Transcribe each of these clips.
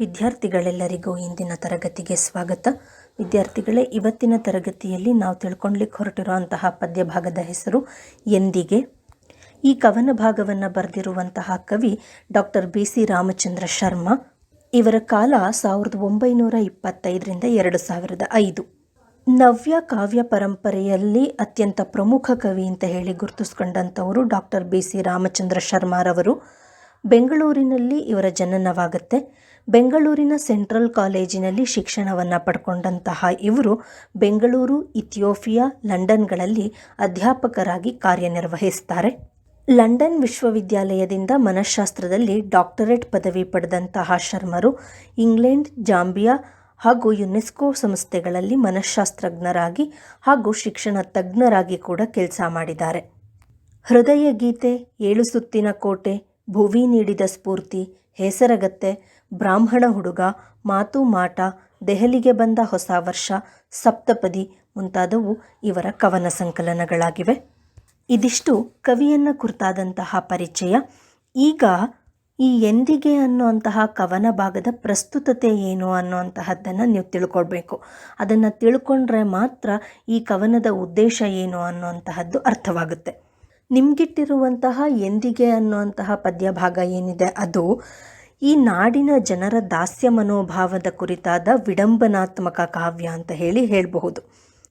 ವಿದ್ಯಾರ್ಥಿಗಳೆಲ್ಲರಿಗೂ ಇಂದಿನ ತರಗತಿಗೆ ಸ್ವಾಗತ. ವಿದ್ಯಾರ್ಥಿಗಳೇ, ಇವತ್ತಿನ ತರಗತಿಯಲ್ಲಿ ನಾವು ತಿಳ್ಕೊಳ್ಲಿಕ್ಕೆ ಹೊರಟಿರುವಂತಹ ಪದ್ಯ ಭಾಗದ ಹೆಸರು ಎಂದಿಗೆ. ಈ ಕವನ ಭಾಗವನ್ನು ಬರೆದಿರುವಂತಹ ಕವಿ doctor B. C. Ramachandra Sharma. ಇವರ ಕಾಲ ಸಾವಿರದ ಒಂಬೈನೂರ ಇಪ್ಪತ್ತೈದರಿಂದ ಎರಡು ಸಾವಿರದ ಐದು. ನವ್ಯ ಕಾವ್ಯ ಪರಂಪರೆಯಲ್ಲಿ ಅತ್ಯಂತ ಪ್ರಮುಖ ಕವಿ ಅಂತ ಹೇಳಿ ಗುರುತಿಸ್ಕೊಂಡಂಥವರು ಡಾಕ್ಟರ್ ಬಿ. ಸಿ. ರಾಮಚಂದ್ರ ಶರ್ಮಾರವರು. ಬೆಂಗಳೂರಿನಲ್ಲಿ ಇವರ ಜನನವಾಗುತ್ತೆ. ಬೆಂಗಳೂರಿನ ಸೆಂಟ್ರಲ್ ಕಾಲೇಜಿನಲ್ಲಿ ಶಿಕ್ಷಣವನ್ನು ಪಡ್ಕೊಂಡಂತಹ ಇವರು ಬೆಂಗಳೂರು, ಇಥಿಯೋಪಿಯಾ, ಲಂಡನ್ಗಳಲ್ಲಿ ಅಧ್ಯಾಪಕರಾಗಿ ಕಾರ್ಯನಿರ್ವಹಿಸ್ತಾರೆ. ಲಂಡನ್ ವಿಶ್ವವಿದ್ಯಾಲಯದಿಂದ ಮನಃಶಾಸ್ತ್ರದಲ್ಲಿ ಡಾಕ್ಟರೇಟ್ ಪದವಿ ಪಡೆದಂತಹ ಶರ್ಮರು ಇಂಗ್ಲೆಂಡ್, ಜಾಂಬಿಯಾ ಹಾಗೂ ಯುನೆಸ್ಕೋ ಸಂಸ್ಥೆಗಳಲ್ಲಿ ಮನಃಶಾಸ್ತ್ರಜ್ಞರಾಗಿ ಹಾಗೂ ಶಿಕ್ಷಣ ತಜ್ಞರಾಗಿ ಕೂಡ ಕೆಲಸ ಮಾಡಿದ್ದಾರೆ. ಹೃದಯ ಗೀತೆ, ಏಳು ಸುತ್ತಿನ ಕೋಟೆ, ಭುವಿ ನೀಡಿದ ಸ್ಫೂರ್ತಿ, ಹೆಸರಗತ್ತೆ ಬ್ರಾಹ್ಮಣ ಹುಡುಗ ಮಾತು ಮಾಟ ದೆಹಲಿಗೆ ಬಂದ ಹೊಸ ವರ್ಷ ಸಪ್ತಪದಿ ಮುಂತಾದವು ಇವರ ಕವನ ಸಂಕಲನಗಳಾಗಿವೆ. ಇದಿಷ್ಟು ಕವಿಯನ್ನು ಕುರಿತಾದಂತಹ ಪರಿಚಯ. ಈಗ ಈ ಎಂದಿಗೆ ಅನ್ನುವಂತಹ ಕವನ ಭಾಗದ ಪ್ರಸ್ತುತತೆ ಏನು ಅನ್ನುವಂತಹದ್ದನ್ನು ನೀವು ತಿಳ್ಕೊಳ್ಬೇಕು. ಅದನ್ನು ತಿಳ್ಕೊಂಡ್ರೆ ಮಾತ್ರ ಈ ಕವನದ ಉದ್ದೇಶ ಏನು ಅನ್ನುವಂತಹದ್ದು ಅರ್ಥವಾಗುತ್ತೆ. ನಿಮ್ಗಿಟ್ಟಿರುವಂತಹ ಎಂದಿಗೆ ಅನ್ನುವಂತಹ ಪದ್ಯ ಭಾಗ ಏನಿದೆ ಅದು ಈ ನಾಡಿನ ಜನರ ದಾಸ್ಯ ಮನೋಭಾವದ ಕುರಿತಾದ ವಿಡಂಬನಾತ್ಮಕ ಕಾವ್ಯ ಅಂತ ಹೇಳಿ ಹೇಳಬಹುದು.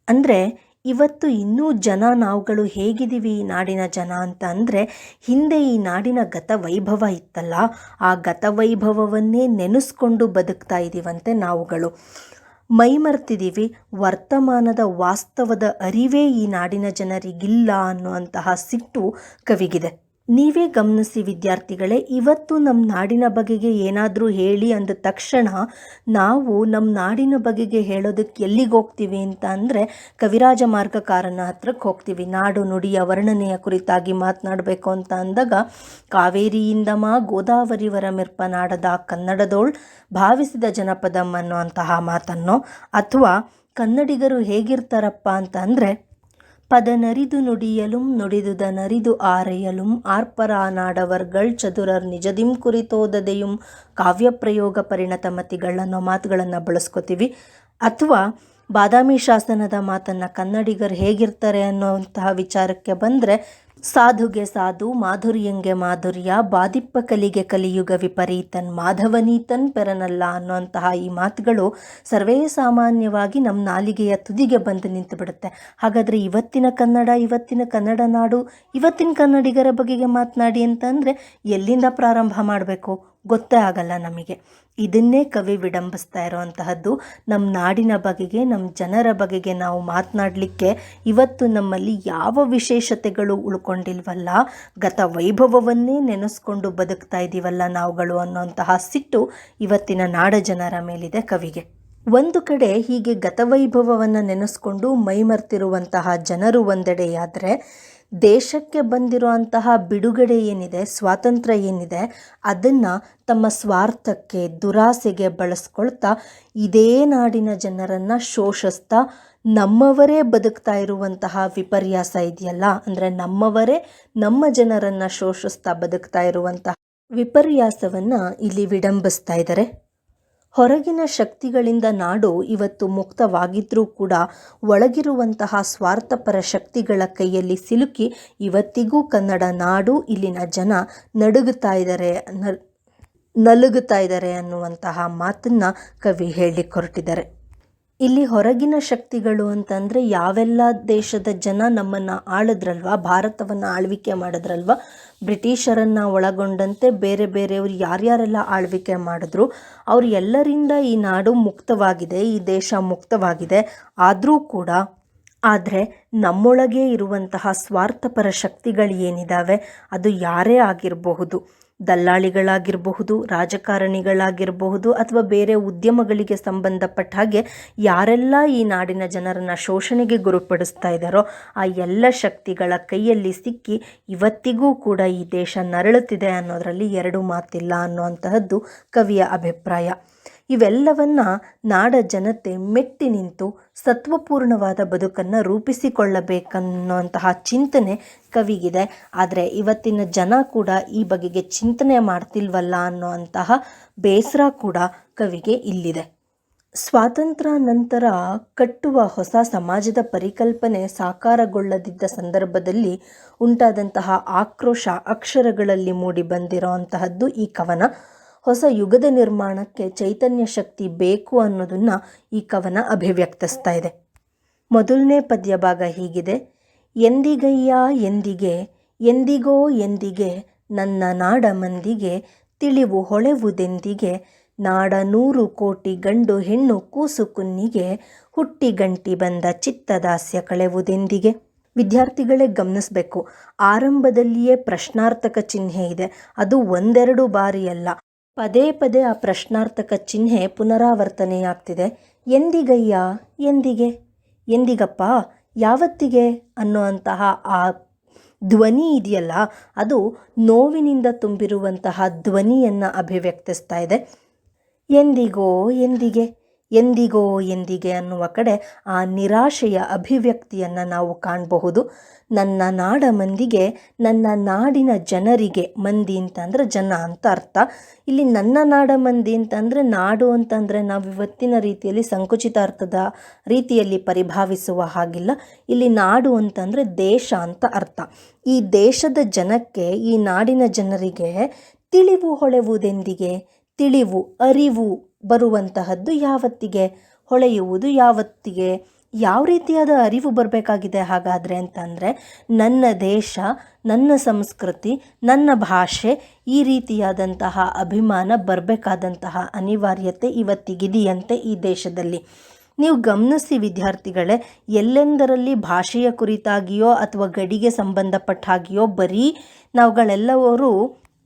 ಅಂದರೆ ಇವತ್ತು ಇನ್ನೂ ಜನ ನಾವುಗಳು ಹೇಗಿದ್ದೀವಿ ಈ ನಾಡಿನ ಜನ ಅಂತ ಅಂದರೆ ಹಿಂದೆ ಈ ನಾಡಿನ ಗತ ವೈಭವ ಇತ್ತಲ್ಲ, ಆ ಗತ ವೈಭವವನ್ನೇ ನೆನೆಸ್ಕೊಂಡು ಬದುಕ್ತಾ ಇದ್ದೀವಂತೆ ನಾವುಗಳು. ಮೈಮರ್ತಿದ್ದೀವಿ ವರ್ತಮಾನದ ವಾಸ್ತವದ ಅರಿವೇ ಈ ನಾಡಿನ ಜನರಿಗಿಲ್ಲ ಅನ್ನುವಂತಹ ಸಿಟ್ಟು ಕವಿಗಿದೆ. ನೀವೇ ಗಮನಿಸಿ ವಿದ್ಯಾರ್ಥಿಗಳೇ, ಇವತ್ತು ನಮ್ಮ ನಾಡಿನ ಬಗೆಗೆ ಏನಾದರೂ ಹೇಳಿ ಅಂದ ತಕ್ಷಣ ನಾವು ನಮ್ಮ ನಾಡಿನ ಬಗೆಗೆ ಹೇಳೋದಕ್ಕೆ ಎಲ್ಲಿಗೆ ಹೋಗ್ತೀವಿ ಅಂತ ಅಂದರೆ ಕವಿರಾಜ ಮಾರ್ಗಕಾರನ ಹತ್ರಕ್ಕೆ ಹೋಗ್ತೀವಿ. ನಾಡು ನುಡಿಯ ವರ್ಣನೆಯ ಕುರಿತಾಗಿ ಮಾತನಾಡಬೇಕು ಅಂತ ಅಂದಾಗ ಕಾವೇರಿಯಿಂದ ಮಾ ಗೋದಾವರಿವರ ಮಿರ್ಪನಾಡದ ಕನ್ನಡದೋಳ್ ಭಾವಿಸಿದ ಜನಪದಂ ಅಂತಹ ಮಾತನ್ನು, ಅಥವಾ ಕನ್ನಡಿಗರು ಹೇಗಿರ್ತಾರಪ್ಪ ಅಂತ ಅಂದರೆ ಪದನರಿದು ನುಡಿಯಲುಂ, ನುಡಿದುದ ನರಿದು ಆರೆಯಲುಂ ಆರ್ಪರ ನಾಡವರ್ಗಳ್ ಚದುರರ್ ನಿಜದಿಂ ಕುರಿತೋದದೆಯುಂ ಕಾವ್ಯ ಪ್ರಯೋಗ ಪರಿಣತ ಮತಿಗಳನ್ನು ಮಾತುಗಳನ್ನು ಬಳಸ್ಕೋತೀವಿ. ಅಥವಾ ಬಾದಾಮಿ ಶಾಸನದ ಮಾತನ್ನು ಕನ್ನಡಿಗರು ಹೇಗಿರ್ತಾರೆ ಅನ್ನುವಂತಹ ವಿಚಾರಕ್ಕೆ ಬಂದರೆ ಸಾಧುಗೆ ಸಾಧು, ಮಾಧುರ್ಯಂಗೆ ಮಾಧುರ್ಯ ಬಾದಿಪ್ಪ ಕಲಿಗೆ ಕಲಿಯುಗ ವಿಪರೀತನ್, ಮಾಧವನೀತನ್ ಪೆರನಲ್ಲ ಅನ್ನುವಂತಹ ಈ ಮಾತುಗಳು ಸರ್ವೇ ಸಾಮಾನ್ಯವಾಗಿ ನಮ್ಮ ನಾಲಿಗೆಯ ತುದಿಗೆ ಬಂದು ನಿಂತು ಬಿಡುತ್ತೆ ಹಾಗಾದರೆ ಇವತ್ತಿನ ಕನ್ನಡ ಇವತ್ತಿನ ಕನ್ನಡ ನಾಡು, ಇವತ್ತಿನ ಕನ್ನಡಿಗರ ಬಗೆಗೆ ಮಾತನಾಡಿ ಅಂತಂದರೆ ಎಲ್ಲಿಂದ ಪ್ರಾರಂಭ ಮಾಡಬೇಕು? ಗೊತ್ತೇ ಆಗಲ್ಲ ನಮಗೆ. ಇದನ್ನೇ ಕವಿ ವಿಡಂಬಿಸ್ತಾ ಇರೋವಂತಹದ್ದು ನಮ್ಮ ನಾಡಿನ ಬಗೆಗೆ ನಮ್ಮ ಜನರ ಬಗೆಗೆ ನಾವು ಮಾತನಾಡಲಿಕ್ಕೆ ಇವತ್ತು ನಮ್ಮಲ್ಲಿ ಯಾವ ವಿಶೇಷತೆಗಳು ಉಳ್ಕೊಂಡಿಲ್ವಲ್ಲ? ಗತ ವೈಭವವನ್ನೇ ನೆನೆಸ್ಕೊಂಡು ಬದುಕ್ತಾ ಇದ್ದೀವಲ್ಲ ನಾವುಗಳು ಅನ್ನೋಂತಹ ಸಿಟ್ಟು ಇವತ್ತಿನ ನಾಡ ಜನರ ಮೇಲಿದೆ ಕವಿಗೆ. ಒಂದು ಕಡೆ ಹೀಗೆ ಗತವೈಭವವನ್ನು ನೆನೆಸ್ಕೊಂಡು ಮೈಮರ್ತಿರುವಂತಹ ಜನರು ಒಂದೆಡೆಯಾದರೆ ದೇಶಕ್ಕೆ ಬಂದಿರುವಂತಹ ಬಿಡುಗಡೆ ಏನಿದೆ, ಸ್ವಾತಂತ್ರ್ಯ ಏನಿದೆ, ಅದನ್ನು ತಮ್ಮ ಸ್ವಾರ್ಥಕ್ಕೆ, ದುರಾಸೆಗೆ ಬಳಸ್ಕೊಳ್ತಾ ಇದೇ ನಾಡಿನ ಜನರನ್ನು ಶೋಷಿಸ್ತಾ ನಮ್ಮವರೇ ಬದುಕ್ತಾ ಇರುವಂತಹ ವಿಪರ್ಯಾಸ ಇದೆಯಲ್ಲ? ಅಂದರೆ ನಮ್ಮವರೇ ನಮ್ಮ ಜನರನ್ನು ಶೋಷಿಸ್ತಾ ಬದುಕ್ತಾ ಇರುವಂತಹ ವಿಪರ್ಯಾಸವನ್ನು ಇಲ್ಲಿ ವಿಡಂಬಿಸ್ತಾ ಇದ್ದಾರೆ. ಹೊರಗಿನ ಶಕ್ತಿಗಳಿಂದ ನಾಡು ಇವತ್ತು ಮುಕ್ತವಾಗಿದ್ದರೂ ಕೂಡ ಒಳಗಿರುವಂತಹ ಸ್ವಾರ್ಥಪರ ಶಕ್ತಿಗಳ ಕೈಯಲ್ಲಿ ಸಿಲುಕಿ ಇವತ್ತಿಗೂ ಕನ್ನಡ ನಾಡು ಇಲ್ಲಿನ ಜನ ನಡುಗುತ್ತಾ ಇದ್ದಾರೆ ನಲುಗುತ್ತಾ ಇದ್ದಾರೆ ಅನ್ನುವಂತಹ ಮಾತನ್ನು ಕವಿ ಹೇಳಲಿಕ್ಕೆ ಹೊರಟಿದ್ದಾರೆ ಇಲ್ಲಿ ಹೊರಗಿನ ಶಕ್ತಿಗಳು ಅಂತಂದರೆ ಯಾವೆಲ್ಲ ದೇಶದ ಜನ ನಮ್ಮನ್ನು ಆಳಿದ್ರಲ್ವ, ಭಾರತವನ್ನು ಆಳ್ವಿಕೆ ಮಾಡಿದ್ರಲ್ವ, ಬ್ರಿಟಿಷರನ್ನು ಒಳಗೊಂಡಂತೆ ಬೇರೆ ಬೇರೆಯವರು ಯಾರ್ಯಾರೆಲ್ಲ ಆಳ್ವಿಕೆ ಮಾಡಿದ್ರು, ಅವ್ರು ಎಲ್ಲರಿಂದ ಈ ನಾಡು ಮುಕ್ತವಾಗಿದೆ, ಈ ದೇಶ ಮುಕ್ತವಾಗಿದೆ. ಆದರೂ ಕೂಡ ಆದರೆ ನಮ್ಮೊಳಗೆ ಇರುವಂತಹ ಸ್ವಾರ್ಥಪರ ಶಕ್ತಿಗಳು ಏನಿದ್ದಾವೆ ಅದು ಯಾರೇ ಆಗಿರಬಹುದು. ದಲ್ಲಾಳಿಗಳಾಗಿರಬಹುದು, ರಾಜಕಾರಣಿಗಳಾಗಿರಬಹುದು ಅಥವಾ ಬೇರೆ ಉದ್ಯಮಗಳಿಗೆ ಸಂಬಂಧಪಟ್ಟ ಹಾಗೆ ಯಾರೆಲ್ಲ ಈ ನಾಡಿನ ಜನರನ್ನು ಶೋಷಣೆಗೆ ಗುರುಪಡಿಸ್ತಾ ಇದ್ದಾರೋ ಆ ಎಲ್ಲ ಶಕ್ತಿಗಳ ಕೈಯಲ್ಲಿ ಸಿಕ್ಕಿ ಇವತ್ತಿಗೂ ಕೂಡ ಈ ದೇಶ ನರಳುತ್ತಿದೆ ಅನ್ನೋದರಲ್ಲಿ ಎರಡು ಮಾತಿಲ್ಲ ಅನ್ನುವಂತಹದ್ದು ಕವಿಯ ಅಭಿಪ್ರಾಯ. ಇವೆಲ್ಲವನ್ನ ನಾಡ ಜನತೆ ಮೆಟ್ಟಿ ನಿಂತು ಸತ್ವಪೂರ್ಣವಾದ ಬದುಕನ್ನು ರೂಪಿಸಿಕೊಳ್ಳಬೇಕನ್ನುವಂತಹ ಚಿಂತನೆ ಕವಿಗಿದೆ. ಆದರೆ ಇವತ್ತಿನ ಜನ ಕೂಡ ಈ ಬಗೆಗೆ ಚಿಂತನೆ ಮಾಡ್ತಿಲ್ವಲ್ಲ ಅನ್ನುವಂತಹ ಬೇಸರ ಕೂಡ ಕವಿಗೆ ಇಲ್ಲಿದೆ. ಸ್ವಾತಂತ್ರ್ಯ ನಂತರ ಕಟ್ಟುವ ಹೊಸ ಸಮಾಜದ ಪರಿಕಲ್ಪನೆ ಸಾಕಾರಗೊಳ್ಳದಿದ್ದ ಸಂದರ್ಭದಲ್ಲಿ ಉಂಟಾದಂತಹ ಆಕ್ರೋಶ ಅಕ್ಷರಗಳಲ್ಲಿ ಮೂಡಿ ಬಂದಿರೋ ಅಂತಹದ್ದು ಈ ಕವನ. ಹೊಸ ಯುಗದ ನಿರ್ಮಾಣಕ್ಕೆ ಚೈತನ್ಯ ಶಕ್ತಿ ಬೇಕು ಅನ್ನೋದನ್ನು ಈ ಕವನ ಅಭಿವ್ಯಕ್ತಿಸ್ತಾ ಇದೆ. ಮೊದಲನೇ ಪದ್ಯ ಭಾಗ ಹೀಗಿದೆ. ಎಂದಿಗಯ್ಯ ಎಂದಿಗೆ, ಎಂದಿಗೋ ಎಂದಿಗೆ, ನನ್ನ ನಾಡ ಮಂದಿಗೆ, ತಿಳಿವು ಹೊಳೆವುದೆಂದಿಗೆ, ನಾಡ ನೂರು ಕೋಟಿ ಗಂಡು ಹೆಣ್ಣು ಕೂಸು ಕುನ್ನಿಗೆ, ಹುಟ್ಟಿ ಗಂಟಿ ಬಂದ ಚಿತ್ತದಾಸ್ಯ ಕಳೆವುದೆಂದಿಗೆ? ವಿದ್ಯಾರ್ಥಿಗಳೇ ಗಮನಿಸಬೇಕು. ಆರಂಭದಲ್ಲಿಯೇ ಪ್ರಶ್ನಾರ್ಥಕ ಚಿಹ್ನೆ ಇದೆ. ಅದು ಒಂದೆರಡು ಬಾರಿಯಲ್ಲ. ಪದೇ ಪದೇ ಆ ಪ್ರಶ್ನಾರ್ಥಕ ಚಿಹ್ನೆ ಪುನರಾವರ್ತನೆಯಾಗ್ತಿದೆ. ಎಂದಿಗಯ್ಯ? ಎಂದಿಗೆ? ಎಂದಿಗಪ್ಪ? ಯಾವತ್ತಿಗೆ? ಅನ್ನುವಂತಹ ಆ ಧ್ವನಿ ಇದೆಯಲ್ಲ, ಅದು ನೋವಿನಿಂದ ತುಂಬಿರುವಂತಹ ಧ್ವನಿಯನ್ನು ಅಭಿವ್ಯಕ್ತಿಸ್ತಾ ಇದೆ. ಎಂದಿಗೋ? ಎಂದಿಗೆ? ಎಂದಿಗೋ ಎಂದಿಗೆ ಅನ್ನುವ ಕಡೆ ಆ ನಿರಾಶೆಯ ಅಭಿವ್ಯಕ್ತಿಯನ್ನು ನಾವು ಕಾಣಬಹುದು. ನನ್ನ ನಾಡ ಮಂದಿಗೆ, ನನ್ನ ನಾಡಿನ ಜನರಿಗೆ ಮಂದಿ ಅಂತಂದರೆ ಜನ ಅಂತ ಅರ್ಥ. ಇಲ್ಲಿ ನನ್ನ ನಾಡ ಮಂದಿ ಅಂತಂದರೆ ನಾಡು ಅಂತಂದರೆ ನಾವು ಇವತ್ತಿನ ರೀತಿಯಲ್ಲಿ ಸಂಕುಚಿತ ಅರ್ಥದ ರೀತಿಯಲ್ಲಿ ಪರಿಭಾವಿಸುವ ಹಾಗಿಲ್ಲ. ಇಲ್ಲಿ ನಾಡು ಅಂತಂದರೆ ದೇಶ ಅಂತ ಅರ್ಥ. ಈ ದೇಶದ ಜನಕ್ಕೆ, ಈ ನಾಡಿನ ಜನರಿಗೆ ತಿಳಿವು ಹೊಳೆವುದೆಂದಿಗೆ? ತಿಳಿವು, ಅರಿವು ಬರುವಂತಹದ್ದು ಯಾವತ್ತಿಗೆ? ಹೊಳೆಯುವುದು ಯಾವತ್ತಿಗೆ? ಯಾವ ರೀತಿಯಾದ ಅರಿವು ಬರಬೇಕಾಗಿದೆ ಹಾಗಾದರೆ ಅಂತಂದರೆ, ನನ್ನ ದೇಶ, ನನ್ನ ಸಂಸ್ಕೃತಿ, ನನ್ನ ಭಾಷೆ ಈ ರೀತಿಯಾದಂತಹ ಅಭಿಮಾನ ಬರಬೇಕಾದಂತಹ ಅನಿವಾರ್ಯತೆ ಇವತ್ತಿಗಿದೆಯಂತೆ ಈ ದೇಶದಲ್ಲಿ. ನೀವು ಗಮನಿಸಿ ವಿದ್ಯಾರ್ಥಿಗಳೇ, ಎಲ್ಲೆಂದರಲ್ಲಿ ಭಾಷೆಯ ಕುರಿತಾಗಿಯೋ ಅಥವಾ ಗಡಿಗೆ ಸಂಬಂಧಪಟ್ಟ ಹಾಗೆಯೋ ಬರೀ ನಾವುಗಳೆಲ್ಲವರು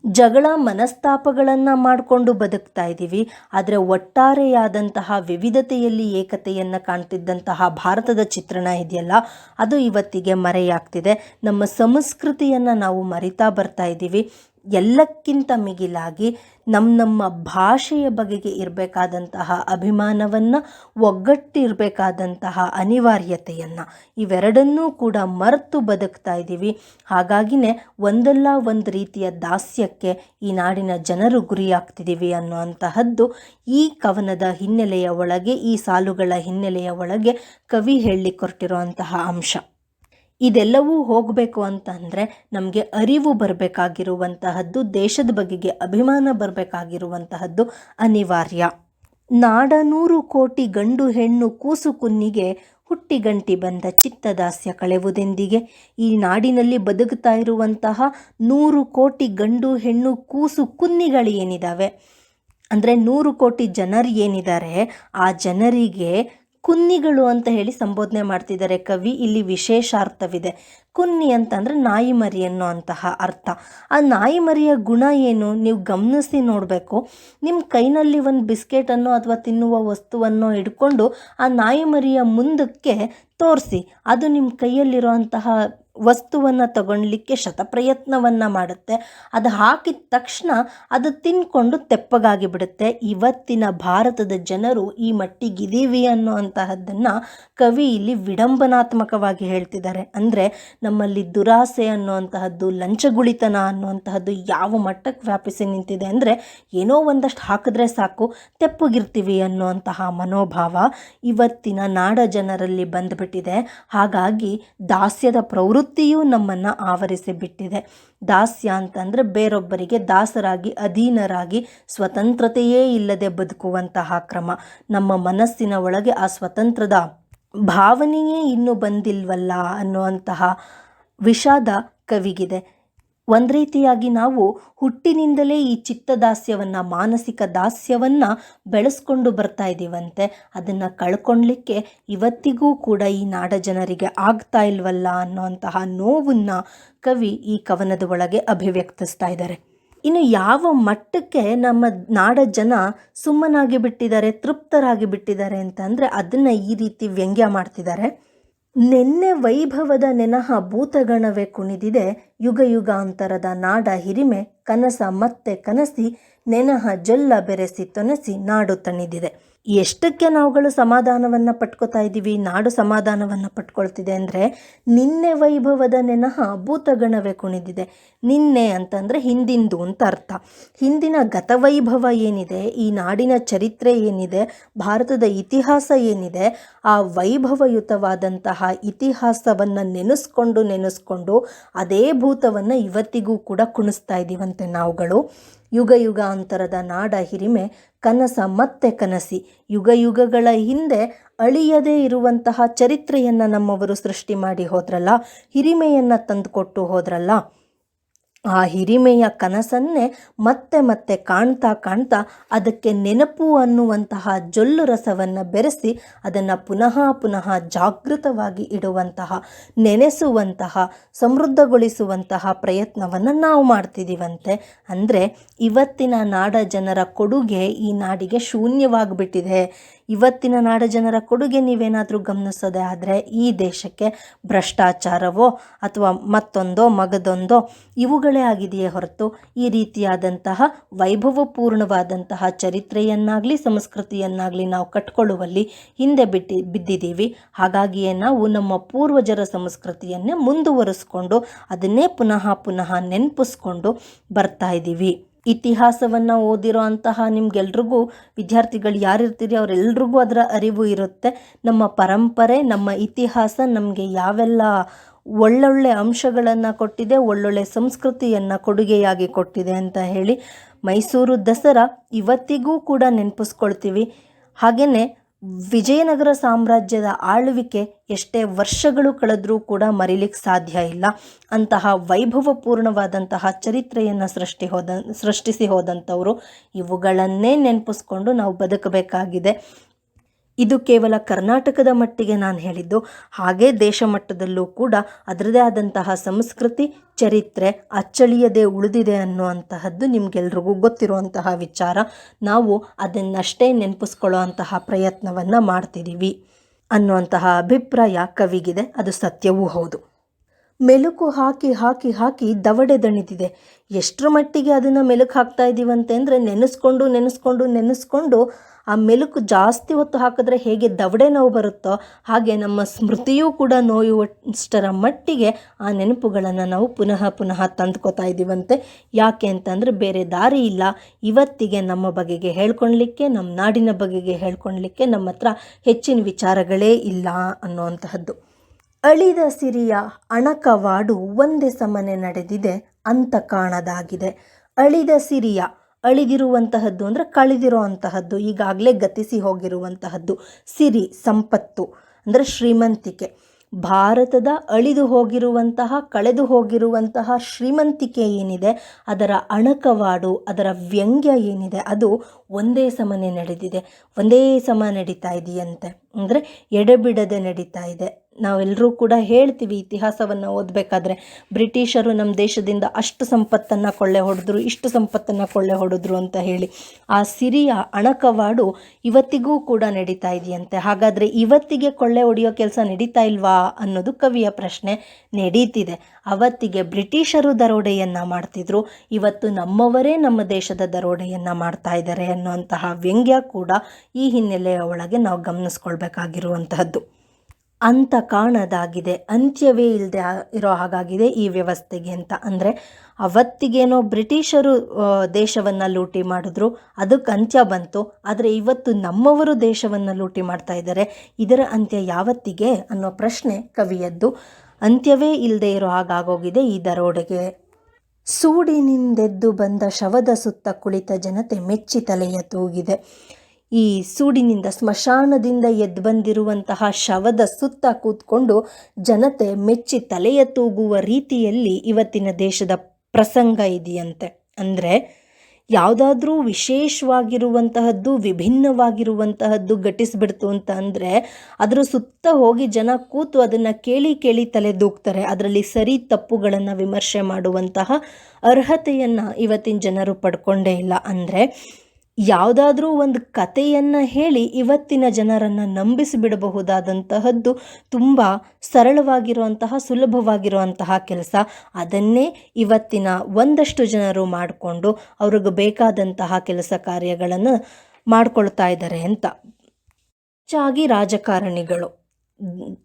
ಜಗಳ ಮನಸ್ತಾಪಗಳನ್ನು ಮಾಡಿಕೊಂಡು ಬದುಕ್ತಾ ಇದ್ದೀವಿ. ಆದರೆ ಒಟ್ಟಾರೆಯಾದಂತಹ ವಿವಿಧತೆಯಲ್ಲಿ ಏಕತೆಯನ್ನು ಕಾಣ್ತಿದ್ದಂತಹ ಭಾರತದ ಚಿತ್ರಣ ಇದೆಯಲ್ಲ, ಅದು ಇವತ್ತಿಗೆ ಮರೆಯಾಗ್ತಿದೆ. ನಮ್ಮ ಸಂಸ್ಕೃತಿಯನ್ನು ನಾವು ಮರಿತಾ ಬರ್ತಾ ಇದ್ದೀವಿ. ಎಲ್ಲಕ್ಕಿಂತ ಮಿಗಿಲಾಗಿ ನಮ್ಮ ನಮ್ಮ ಭಾಷೆಯ ಬಗೆಗೆ ಇರಬೇಕಾದಂತಹ ಅಭಿಮಾನವನ್ನು ಒಗ್ಗಟ್ಟಿರಬೇಕಾದಂತಹ ಅನಿವಾರ್ಯತೆಯನ್ನು ಇವೆರಡನ್ನೂ ಕೂಡ ಮರೆತು ಬದುಕ್ತಾ ಇದ್ದೀವಿ ಹಾಗಾಗಿನೇ ಒಂದಲ್ಲ ಒಂದು ರೀತಿಯ ದಾಸ್ಯಕ್ಕೆ ಈ ನಾಡಿನ ಜನರು ಗುರಿಯಾಗ್ತಿದ್ದೀವಿ ಅನ್ನುವಂತಹದ್ದು ಈ ಕವನದ ಹಿನ್ನೆಲೆಯ ಒಳಗೆ, ಈ ಸಾಲುಗಳ ಹಿನ್ನೆಲೆಯ ಒಳಗೆ ಕವಿ ಹೇಳಿಕೊಟ್ಟಿರುವಂತಹ ಅಂಶ. ಇದೆಲ್ಲವೂ ಹೋಗಬೇಕು ಅಂತಂದರೆ ನಮಗೆ ಅರಿವು ಬರಬೇಕಾಗಿರುವಂತಹದ್ದು, ದೇಶದ ಬಗೆಗೆ ಅಭಿಮಾನ ಬರಬೇಕಾಗಿರುವಂತಹದ್ದು ಅನಿವಾರ್ಯ. ನಾಡನೂರು ಕೋಟಿ ಗಂಡು ಹೆಣ್ಣು ಕೂಸು ಕುನ್ನಿಗೆ ಹುಟ್ಟಿಗಂಟಿ ಬಂದ ಚಿತ್ತದಾಸ್ಯ ಕಳೆವುದೆಂದಿಗೆ? ಈ ನಾಡಿನಲ್ಲಿ ಬದುಕ್ತಾ ಇರುವಂತಹ ನೂರು ಕೋಟಿ ಗಂಡು ಹೆಣ್ಣು ಕೂಸು ಕುನ್ನಿಗಳು ಏನಿದ್ದಾವೆ ಅಂದರೆ ನೂರು ಕೋಟಿ ಜನರು ಏನಿದ್ದಾರೆ, ಆ ಜನರಿಗೆ ಕುನ್ನಿಗಳು ಅಂತ ಹೇಳಿ ಸಂಬೋಧನೆ ಮಾಡ್ತಿದ್ದಾರೆ ಕವಿ. ಇಲ್ಲಿ ವಿಶೇಷ ಅರ್ಥವಿದೆ ಕುನ್ನಿ ಅಂತಂದರೆ ನಾಯಿ ಮರಿ ಅನ್ನೋ ಅಂತಹ ಅರ್ಥ. ಆ ನಾಯಿ ಮರಿಯ ಗುಣ ಏನು? ನೀವು ಗಮನಿಸಿ ನೋಡಬೇಕು. ನಿಮ್ಮ ಕೈನಲ್ಲಿ ಒಂದು ಬಿಸ್ಕೆಟನ್ನು ಅಥವಾ ತಿನ್ನುವ ವಸ್ತುವನ್ನು ಹಿಡ್ಕೊಂಡು ಆ ನಾಯಿ ಮರಿಯ ಮುಂದಕ್ಕೆ ತೋರಿಸಿ. ಅದು ನಿಮ್ಮ ಕೈಯಲ್ಲಿರುವಂತಹ ವಸ್ತುವನ್ನು ತಗೊಳ್ಲಿಕ್ಕೆ ಶತಪ್ರಯತ್ನವನ್ನು ಮಾಡುತ್ತೆ. ಅದು ಹಾಕಿದ ತಕ್ಷಣ ಅದು ತಿನ್ಕೊಂಡು ತೆಪ್ಪಗಾಗಿ ಬಿಡುತ್ತೆ. ಇವತ್ತಿನ ಭಾರತದ ಜನರು ಈ ಮಟ್ಟಿಗಿದ್ದೀವಿ ಅನ್ನೋ ಅಂತಹದ್ದನ್ನು ಕವಿ ಇಲ್ಲಿ ವಿಡಂಬನಾತ್ಮಕವಾಗಿ ಹೇಳ್ತಿದ್ದಾರೆ. ಅಂದರೆ ನಮ್ಮಲ್ಲಿ ದುರಾಸೆ ಅನ್ನುವಂತಹದ್ದು, ಲಂಚಗುಳಿತನ ಅನ್ನುವಂತಹದ್ದು ಯಾವ ಮಟ್ಟಕ್ಕೆ ವ್ಯಾಪಿಸಿ ನಿಂತಿದೆ ಅಂದರೆ ಏನೋ ಒಂದಷ್ಟು ಹಾಕಿದ್ರೆ ಸಾಕು, ತೆಪ್ಪಗಿರ್ತೀವಿ ಅನ್ನುವಂತಹ ಮನೋಭಾವ ಇವತ್ತಿನ ನಾಡ ಜನರಲ್ಲಿ ಬಂದುಬಿಟ್ಟಿದೆ. ಹಾಗಾಗಿ ದಾಸ್ಯದ ಪ್ರವೃತ್ತಿಯೂ ನಮ್ಮನ್ನು ಆವರಿಸಿ ಬಿಟ್ಟಿದೆ ದಾಸ್ಯ ಅಂತಂದರೆ ಬೇರೊಬ್ಬರಿಗೆ ದಾಸರಾಗಿ, ಅಧೀನರಾಗಿ ಸ್ವತಂತ್ರತೆಯೇ ಇಲ್ಲದೆ ಬದುಕುವಂತಹ ಕ್ರಮ. ನಮ್ಮ ಮನಸ್ಸಿನ ಒಳಗೆ ಆ ಸ್ವತಂತ್ರದ ಭಾವನೆಯೇ ಇನ್ನೂ ಬಂದಿಲ್ವಲ್ಲ ಅನ್ನುವಂತಹ ವಿಷಾದ ಕವಿಗಿದೆ. ಒಂದು ರೀತಿಯಾಗಿ ನಾವು ಹುಟ್ಟಿನಿಂದಲೇ ಈ ಚಿತ್ತದಾಸ್ಯವನ್ನು, ಮಾನಸಿಕ ದಾಸ್ಯವನ್ನು ಬೆಳೆಸ್ಕೊಂಡು ಬರ್ತಾ ಇದ್ದೀವಂತೆ ಅದನ್ನು ಕಳ್ಕೊಳ್ಲಿಕ್ಕೆ ಇವತ್ತಿಗೂ ಕೂಡ ಈ ನಾಡ ಜನರಿಗೆ ಆಗ್ತಾ ಇಲ್ವಲ್ಲ ಅನ್ನೋಂತಹ ನೋವನ್ನು ಕವಿ ಈ ಕವನದ ಒಳಗೆ ಅಭಿವ್ಯಕ್ತಿಸ್ತಾ ಇದ್ದಾರೆ. ಇನ್ನು ಯಾವ ಮಟ್ಟಕ್ಕೆ ನಮ್ಮ ನಾಡ ಜನ ಸುಮ್ಮನಾಗಿ ಬಿಟ್ಟಿದ್ದಾರೆ, ತೃಪ್ತರಾಗಿ ಬಿಟ್ಟಿದ್ದಾರೆ ಅಂತಂದರೆ ಅದನ್ನು ಈ ರೀತಿ ವ್ಯಂಗ್ಯ ಮಾಡ್ತಿದ್ದಾರೆ. ನೆನ್ನೆ ವೈಭವದ ನೆನಹ ಭೂತಗಣವೇ ಕುಣಿದಿದೆ. ಯುಗ ಯುಗಾಂತರದ ನಾಡ ಹಿರಿಮೆ, ಕನಸ ಮತ್ತೆ ಕನಸಿ, ನೆನಹ ಜೊಲ್ಲ ಬೆರೆಸಿ ತೊನಸಿ ನಾಡು ತಣಿದಿದೆ. ಎಷ್ಟಕ್ಕೆ ನಾವುಗಳು ಸಮಾಧಾನವನ್ನು ಪಟ್ಕೋತಾ ಇದ್ದೀವಿ, ನಾಡು ಸಮಾಧಾನವನ್ನು ಪಟ್ಕೊಳ್ತಿದೆ ಅಂದರೆ ನಿನ್ನೆ ವೈಭವದ ನೆನಹ ಭೂತಗಣವೇ ಕುಣಿದಿದೆ. ನಿನ್ನೆ ಅಂತಂದರೆ ಹಿಂದಿಂದು ಅಂತ ಅರ್ಥ. ಹಿಂದಿನ ಗತವೈಭವ ಏನಿದೆ, ಈ ನಾಡಿನ ಚರಿತ್ರೆ ಏನಿದೆ, ಭಾರತದ ಇತಿಹಾಸ ಏನಿದೆ, ಆ ವೈಭವಯುತವಾದಂತಹ ಇತಿಹಾಸವನ್ನು ನೆನೆಸ್ಕೊಂಡು ನೆನೆಸ್ಕೊಂಡು ಅದೇ ಭೂತವನ್ನು ಇವತ್ತಿಗೂ ಕೂಡ ಕುಣಿಸ್ತಾ ಇದ್ದೀವಂತೆ ನಾವುಗಳು. ಯುಗ ಯುಗಾಂತರದ ನಾಡ ಹಿರಿಮೆ ಕನಸ ಮತ್ತೆ ಕನಸಿ. ಯುಗ ಯುಗಗಳ ಹಿಂದೆ ಅಳಿಯದೇ ಇರುವಂತಹ ಚರಿತ್ರೆಯನ್ನು ನಮ್ಮವರು ಸೃಷ್ಟಿ ಮಾಡಿ ಹೋದ್ರಲ್ಲ, ಹಿರಿಮೆಯನ್ನು ತಂದುಕೊಟ್ಟು ಹೋದ್ರಲ್ಲ. ಆ ಹಿರಿಮೆಯ ಕನಸನ್ನೇ ಮತ್ತೆ ಮತ್ತೆ ಕಾಣ್ತಾ ಕಾಣ್ತಾ ಅದಕ್ಕೆ ನೆನಪು ಅನ್ನುವಂತಹ ಜೊಲ್ಲು ರಸವನ್ನು ಬೆರೆಸಿ ಅದನ್ನು ಪುನಃ ಪುನಃ ಜಾಗೃತವಾಗಿ ಇಡುವಂತಹ, ನೆನೆಸುವಂತಹ, ಸಮೃದ್ಧಗೊಳಿಸುವಂತಹ ಪ್ರಯತ್ನವನ್ನು ನಾವು ಮಾಡ್ತಿದ್ದೀವಂತೆ ಅಂದರೆ ಇವತ್ತಿನ ನಾಡ ಜನರ ಕೊಡುಗೆ ಈ ನಾಡಿಗೆ ಶೂನ್ಯವಾಗಿಬಿಟ್ಟಿದೆ. ಇವತ್ತಿನ ನಾಡ ಜನರ ಕೊಡುಗೆ ನೀವೇನಾದರೂ ಗಮನಿಸೋದೇ ಆದರೆ ಈ ದೇಶಕ್ಕೆ ಭ್ರಷ್ಟಾಚಾರವೋ ಅಥವಾ ಮತ್ತೊಂದೋ ಮಗದೊಂದೋ ಇವುಗಳೇ ಆಗಿದೆಯೇ ಹೊರತು ಈ ರೀತಿಯಾದಂತಹ ವೈಭವಪೂರ್ಣವಾದಂತಹ ಚರಿತ್ರೆಯನ್ನಾಗಲಿ ಸಂಸ್ಕೃತಿಯನ್ನಾಗಲಿ ನಾವು ಕಟ್ಕೊಳ್ಳುವಲ್ಲಿ ಹಿಂದೆ ಬಿಟ್ಟಿ ಬಿದ್ದಿದ್ದೀವಿ. ಹಾಗಾಗಿಯೇ ನಾವು ನಮ್ಮ ಪೂರ್ವಜರ ಸಂಸ್ಕೃತಿಯನ್ನೇ ಮುಂದುವರಿಸ್ಕೊಂಡು ಅದನ್ನೇ ಪುನಃ ಪುನಃ ನೆನಪಿಸ್ಕೊಂಡು ಬರ್ತಾ ಇದ್ದೀವಿ. ಇತಿಹಾಸವನ್ನು ಓದಿರೋ ಅಂತಹ ನಿಮ್ಗೆಲ್ರಿಗೂ, ವಿದ್ಯಾರ್ಥಿಗಳು ಯಾರಿರ್ತೀರಿ ಅವರೆಲ್ರಿಗೂ ಅದರ ಅರಿವು ಇರುತ್ತೆ. ನಮ್ಮ ಪರಂಪರೆ, ನಮ್ಮ ಇತಿಹಾಸ ನಮಗೆ ಯಾವೆಲ್ಲ ಒಳ್ಳೊಳ್ಳೆ ಅಂಶಗಳನ್ನು ಕೊಟ್ಟಿದೆ, ಒಳ್ಳೊಳ್ಳೆ ಸಂಸ್ಕೃತಿಯನ್ನು ಕೊಡುಗೆಯಾಗಿ ಕೊಟ್ಟಿದೆ ಅಂತ ಹೇಳಿ ಮೈಸೂರು ದಸರಾ ಇವತ್ತಿಗೂ ಕೂಡ ನೆನಪಿಸ್ಕೊಳ್ತೀವಿ. ಹಾಗೆಯೇ ವಿಜಯನಗರ ಸಾಮ್ರಾಜ್ಯದ ಆಳ್ವಿಕೆ ಎಷ್ಟೇ ವರ್ಷಗಳು ಕಳೆದರೂ ಕೂಡ ಮರಿಲಿಕ್ಕೆ ಸಾಧ್ಯ ಇಲ್ಲ. ಅಂತಹ ವೈಭವಪೂರ್ಣವಾದಂತಹ ಚರಿತ್ರೆಯನ್ನು ಸೃಷ್ಟಿ ಹೋದ, ಸೃಷ್ಟಿಸಿ ಹೋದಂಥವರು ಇವುಗಳನ್ನೇ ನೆನಪಿಸ್ಕೊಂಡು ನಾವು ಬದುಕಬೇಕಾಗಿದೆ. ಇದು ಕೇವಲ ಕರ್ನಾಟಕದ ಮಟ್ಟಿಗೆ ನಾನು ಹೇಳಿದ್ದು, ಹಾಗೇ ದೇಶ ಮಟ್ಟದಲ್ಲೂ ಕೂಡ ಅದರದೇ ಆದಂತಹ ಸಂಸ್ಕೃತಿ, ಚರಿತ್ರೆ ಅಚ್ಚಳಿಯದೆ ಉಳಿದಿದೆ ಅನ್ನುವಂತಹದ್ದು ನಿಮಗೆಲ್ರಿಗೂ ಗೊತ್ತಿರುವಂತಹ ವಿಚಾರ. ನಾವು ಅದನ್ನಷ್ಟೇ ನೆನಪಿಸ್ಕೊಳ್ಳೋ ಅಂತಹ ಪ್ರಯತ್ನವನ್ನು ಮಾಡ್ತಿದ್ದೀವಿ ಅನ್ನುವಂತಹ ಅಭಿಪ್ರಾಯ ಕವಿಗಿದೆ. ಅದು ಸತ್ಯವೂ ಹೌದು. ಮೆಲುಕು ಹಾಕಿ ಹಾಕಿ ಹಾಕಿ ದವಡೆ ದಣಿದಿದೆ. ಎಷ್ಟರ ಮಟ್ಟಿಗೆ ಅದನ್ನು ಮೆಲುಕು ಹಾಕ್ತಾ ಇದ್ದೀವಂತೆ ಅಂದರೆ ನೆನೆಸ್ಕೊಂಡು ನೆನೆಸ್ಕೊಂಡು ನೆನೆಸ್ಕೊಂಡು ಆ ಮೆಲುಕು ಜಾಸ್ತಿ ಹೊತ್ತು ಹಾಕಿದ್ರೆ ಹೇಗೆ ದವಡೆ ನೋವು ಬರುತ್ತೋ ಹಾಗೆ ನಮ್ಮ ಸ್ಮೃತಿಯೂ ಕೂಡ ನೋಯುವಷ್ಟರ ಮಟ್ಟಿಗೆ ಆ ನೆನಪುಗಳನ್ನು ನಾವು ಪುನಃ ಪುನಃ ತಂದುಕೊತಾ ಇದ್ದೀವಂತೆ ಯಾಕೆ ಅಂತಂದರೆ ಬೇರೆ ದಾರಿ ಇಲ್ಲ. ಇವತ್ತಿಗೆ ನಮ್ಮ ಬಗೆಗೆ ಹೇಳ್ಕೊಳ್ಲಿಕ್ಕೆ, ನಮ್ಮ ನಾಡಿನ ಬಗೆಗೆ ಹೇಳ್ಕೊಳ್ಲಿಕ್ಕೆ ನಮ್ಮ ಹತ್ರ ಹೆಚ್ಚಿನ ವಿಚಾರಗಳೇ ಇಲ್ಲ ಅನ್ನುವಂತಹದ್ದು. ಅಳಿದ ಸಿರಿಯ ಅಣಕವಾಡು ಒಂದೇ ಸಮನೆ ನಡೆದಿದೆ ಅಂತ ಕಾಣದಾಗಿದೆ. ಅಳಿದ ಸಿರಿಯ ಅಳಿದಿರುವಂತಹದ್ದು ಅಂದರೆ ಕಳೆದಿರೋ ಅಂತಹದ್ದು ಈಗಾಗಲೇ ಗತಿಸಿ ಹೋಗಿರುವಂತಹದ್ದು ಸಿರಿ ಸಂಪತ್ತು ಅಂದರೆ ಶ್ರೀಮಂತಿಕೆ. ಭಾರತದ ಅಳಿದು ಹೋಗಿರುವಂತಹ, ಕಳೆದು ಹೋಗಿರುವಂತಹ ಶ್ರೀಮಂತಿಕೆ ಏನಿದೆ, ಅದರ ಅಣಕವಾಡು, ಅದರ ವ್ಯಂಗ್ಯ ಏನಿದೆ, ಅದು ಒಂದೇ ಸಮನೆ ನಡೆದಿದೆ. ಒಂದೇ ಸಮ ನಡೀತಾ ಇದೆಯಂತೆ. ಅಂದರೆ ಎಡೆಬಿಡದೆ ನಡೀತಾ ಇದೆ. ನಾವೆಲ್ಲರೂ ಕೂಡ ಹೇಳ್ತೀವಿ ಇತಿಹಾಸವನ್ನು ಓದಬೇಕಾದ್ರೆ, ಬ್ರಿಟಿಷರು ನಮ್ಮ ದೇಶದಿಂದ ಅಷ್ಟು ಸಂಪತ್ತನ್ನು ಕೊಳ್ಳೆ ಹೊಡೆದ್ರು, ಇಷ್ಟು ಸಂಪತ್ತನ್ನು ಕೊಳ್ಳೆ ಹೊಡೆದ್ರು ಅಂತ ಹೇಳಿ ಆ ಸಿರಿಯ ಅಣಕವಾಡು ಇವತ್ತಿಗೂ ಕೂಡ ನಡೀತಾ ಇದೆಯಂತೆ. ಹಾಗಾದರೆ ಇವತ್ತಿಗೆ ಕೊಳ್ಳೆ ಹೊಡೆಯೋ ಕೆಲಸ ನಡೀತಾ ಇಲ್ವಾ ಅನ್ನೋದು ಕವಿಯ ಪ್ರಶ್ನೆ ನಡೀತಿದೆ. ಅವತ್ತಿಗೆ ಬ್ರಿಟಿಷರು ದರೋಡೆಯನ್ನು ಮಾಡ್ತಿದ್ರು, ಇವತ್ತು ನಮ್ಮವರೇ ನಮ್ಮ ದೇಶದ ದರೋಡೆಯನ್ನು ಮಾಡ್ತಾ ಇದ್ದಾರೆ ಅನ್ನುವಂತಹ ವ್ಯಂಗ್ಯ ಕೂಡ ಈ ಹಿನ್ನೆಲೆಯ ಒಳಗೆ ನಾವು ಗಮನಿಸ್ಕೊಳ್ಬೇಕಾಗಿರುವಂತಹದ್ದು ಅಂತ ಕಾಣದಾಗಿದೆ. ಅಂತ್ಯವೇ ಇಲ್ಲದೆ ಇರೋ ಹಾಗಾಗಿದೆ ಈ ವ್ಯವಸ್ಥೆಗೆ ಅಂತ. ಅಂದರೆ ಅವತ್ತಿಗೇನೋ ಬ್ರಿಟಿಷರು ದೇಶವನ್ನು ಲೂಟಿ ಮಾಡಿದ್ರು, ಅದಕ್ಕೆ ಅಂತ್ಯ ಬಂತು. ಆದರೆ ಇವತ್ತು ನಮ್ಮವರು ದೇಶವನ್ನು ಲೂಟಿ ಮಾಡ್ತಾ ಇದ್ದಾರೆ. ಇದರ ಅಂತ್ಯ ಯಾವತ್ತಿಗೆ ಅನ್ನೋ ಪ್ರಶ್ನೆ ಕವಿಯದ್ದು. ಅಂತ್ಯವೇ ಇಲ್ಲದೆ ಇರೋ ಹಾಗಾಗೋಗಿದೆ ಈ ದರೋಡೆಗೆ. ಸೂಡಿನಿಂದೆದ್ದು ಬಂದ ಶವದ ಸುತ್ತ ಕುಳಿತ ಜನತೆ ಮೆಚ್ಚಿ ತಲೆಯ ತೂಗಿದೆ. ಈ ಸೂಡಿನಿಂದ ಸ್ಮಶಾನದಿಂದ ಎದ್ದು ಬಂದಿರುವಂತಹ ಶವದ ಸುತ್ತ ಕೂತ್ಕೊಂಡು ಜನತೆ ಮೆಚ್ಚಿ ತಲೆಯ ತೂಗುವ ರೀತಿಯಲ್ಲಿ ಇವತ್ತಿನ ದೇಶದ ಪ್ರಸಂಗ ಇದೆಯಂತೆ. ಅಂದರೆ ಯಾವುದಾದ್ರೂ ವಿಶೇಷವಾಗಿರುವಂತಹದ್ದು, ವಿಭಿನ್ನವಾಗಿರುವಂತಹದ್ದು ಘಟಿಸ್ಬಿಡ್ತು ಅಂತ ಅಂದರೆ ಅದರ ಸುತ್ತ ಹೋಗಿ ಜನ ಕೂತು ಅದನ್ನು ಕೇಳಿ ಕೇಳಿ ತಲೆ ದೂಗ್ತಾರೆ ಅದರಲ್ಲಿ ಸರಿ ತಪ್ಪುಗಳನ್ನು ವಿಮರ್ಶೆ ಮಾಡುವಂತಹ ಅರ್ಹತೆಯನ್ನು ಇವತ್ತಿನ ಜನರು ಪಡ್ಕೊಂಡೇ ಇಲ್ಲ. ಅಂದರೆ ಯಾವುದಾದ್ರೂ ಒಂದು ಕಥೆಯನ್ನು ಹೇಳಿ ಇವತ್ತಿನ ಜನರನ್ನು ನಂಬಿಸಿಬಿಡಬಹುದಾದಂತಹದ್ದು ತುಂಬ ಸರಳವಾಗಿರುವಂತಹ, ಸುಲಭವಾಗಿರುವಂತಹ ಕೆಲಸ. ಅದನ್ನೇ ಇವತ್ತಿನ ಒಂದಷ್ಟು ಜನರು ಮಾಡಿಕೊಂಡು ಅವ್ರಿಗೆ ಬೇಕಾದಂತಹ ಕೆಲಸ ಕಾರ್ಯಗಳನ್ನು ಮಾಡಿಕೊಳ್ತಾ ಇದ್ದಾರೆ ಅಂತ. ಹೆಚ್ಚಾಗಿ ರಾಜಕಾರಣಿಗಳು.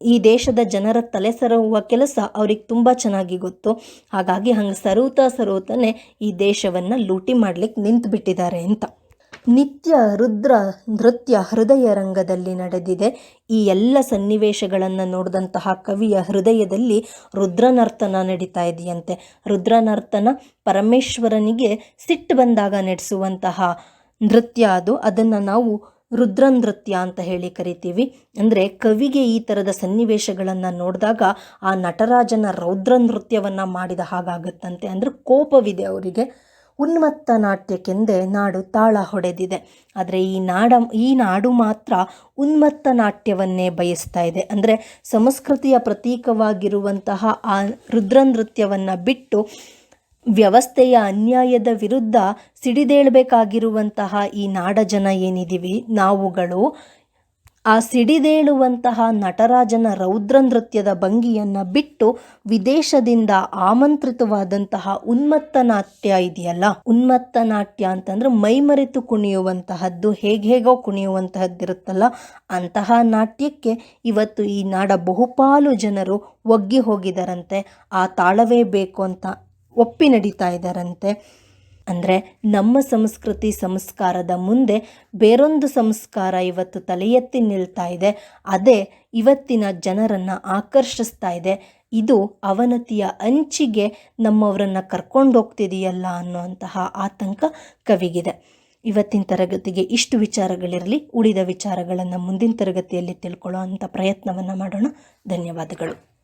ಈ ದೇಶದ ಜನರ ತಲೆ ಸರಹುವ ಕೆಲಸ ಅವ್ರಿಗೆ ತುಂಬ ಚೆನ್ನಾಗಿ ಗೊತ್ತು. ಹಾಗಾಗಿ ಹಂಗೆ ಸರೂತ ಸರೂತನೇ ಈ ದೇಶವನ್ನು ಲೂಟಿ ಮಾಡ್ಲಿಕ್ಕೆ ನಿಂತು ಬಿಟ್ಟಿದ್ದಾರೆ ಅಂತ. ನಿತ್ಯ ರುದ್ರ ನೃತ್ಯ ಹೃದಯ ರಂಗದಲ್ಲಿ ನಡೆದಿದೆ. ಈ ಎಲ್ಲ ಸನ್ನಿವೇಶಗಳನ್ನು ನೋಡಿದಂತಹ ಕವಿಯ ಹೃದಯದಲ್ಲಿ ರುದ್ರನರ್ತನ ನಡೀತಾ ಇದೆಯಂತೆ. ರುದ್ರನರ್ತನ ಪರಮೇಶ್ವರನಿಗೆ ಸಿಟ್ಟು ಬಂದಾಗ ನಡೆಸುವಂತಹ ನೃತ್ಯ ಅದು. ಅದನ್ನು ನಾವು ರುದ್ರ ನೃತ್ಯ ಅಂತ ಹೇಳಿ ಕರಿತೀವಿ. ಅಂದರೆ ಕವಿಗೆ ಈ ಥರದ ಸನ್ನಿವೇಶಗಳನ್ನು ನೋಡಿದಾಗ ಆ ನಟರಾಜನ ರೌದ್ರ ನೃತ್ಯವನ್ನು ಮಾಡಿದ ಹಾಗಾಗುತ್ತಂತೆ. ಅಂದರೆ ಕೋಪವಿದೆ ಅವರಿಗೆ. ಉನ್ಮತ್ತ ನಾಟ್ಯಕ್ಕೆಂದೇ ನಾಡು ತಾಳ ಹೊಡೆದಿದೆ. ಆದರೆ ಈ ನಾಡ, ಈ ನಾಡು ಮಾತ್ರ ಉನ್ಮತ್ತ ನಾಟ್ಯವನ್ನೇ ಬಯಸ್ತಾ ಇದೆ. ಅಂದರೆ ಸಂಸ್ಕೃತಿಯ ಪ್ರತೀಕವಾಗಿರುವಂತಹ ಆ ರುದ್ರ ನೃತ್ಯವನ್ನು ಬಿಟ್ಟು ವ್ಯವಸ್ಥೆಯ ಅನ್ಯಾಯದ ವಿರುದ್ಧ ಸಿಡಿದೇಳಬೇಕಾಗಿರುವಂತಹ ಈ ನಾಡ ಜನ ಏನಿದ್ದೀವಿ ನಾವುಗಳು ಆ ಸಿಡಿದೇಳುವಂತಹ ನಟರಾಜನ ರೌದ್ರ ನೃತ್ಯದ ಭಂಗಿಯನ್ನು ಬಿಟ್ಟು ವಿದೇಶದಿಂದ ಆಮಂತ್ರಿತವಾದಂತಹ ಉನ್ಮತ್ತ ನಾಟ್ಯ ಇದೆಯಲ್ಲ? ಉನ್ಮತ್ತ ನಾಟ್ಯ ಅಂತಂದ್ರೆ ಮೈಮರೆತು ಕುಣಿಯುವಂತಹದ್ದು, ಹೇಗೆ ಹೇಗೋ ಕುಣಿಯುವಂತಹದ್ದಿರುತ್ತಲ್ಲ? ಅಂತಹ ನಾಟ್ಯಕ್ಕೆ ಇವತ್ತು ಈ ನಾಡ ಬಹುಪಾಲು ಜನರು ಒಗ್ಗಿ ಹೋಗಿದಾರಂತೆ, ಆ ತಾಳವೇ ಬೇಕು ಅಂತ ಒಪ್ಪಿ ನಡೀತಾ ಇದ್ದಾರಂತೆ ಅಂದರೆ ನಮ್ಮ ಸಂಸ್ಕೃತಿ ಸಂಸ್ಕಾರದ ಮುಂದೆ ಬೇರೊಂದು ಸಂಸ್ಕಾರ ಇವತ್ತು ತಲೆ ಎತ್ತಿ ನಿಲ್ತಾ ಇದೆ. ಅದೇ ಇವತ್ತಿನ ಜನರನ್ನು ಆಕರ್ಷಿಸ್ತಾ ಇದೆ. ಇದು ಅವನತಿಯ ಅಂಚಿಗೆ ನಮ್ಮವರನ್ನು ಕರ್ಕೊಂಡು ಹೋಗ್ತಿದೆಯಲ್ಲ ಅನ್ನುವಂತಹ ಆತಂಕ ಕವಿಗಿದೆ. ಇವತ್ತಿನ ತರಗತಿಗೆ ಇಷ್ಟು ವಿಚಾರಗಳಿರಲಿ, ಉಳಿದ ವಿಚಾರಗಳನ್ನು ಮುಂದಿನ ತರಗತಿಯಲ್ಲಿ ತಿಳ್ಕೊಳ್ಳೋ ಅಂಥ ಪ್ರಯತ್ನವನ್ನು ಮಾಡೋಣ. ಧನ್ಯವಾದಗಳು.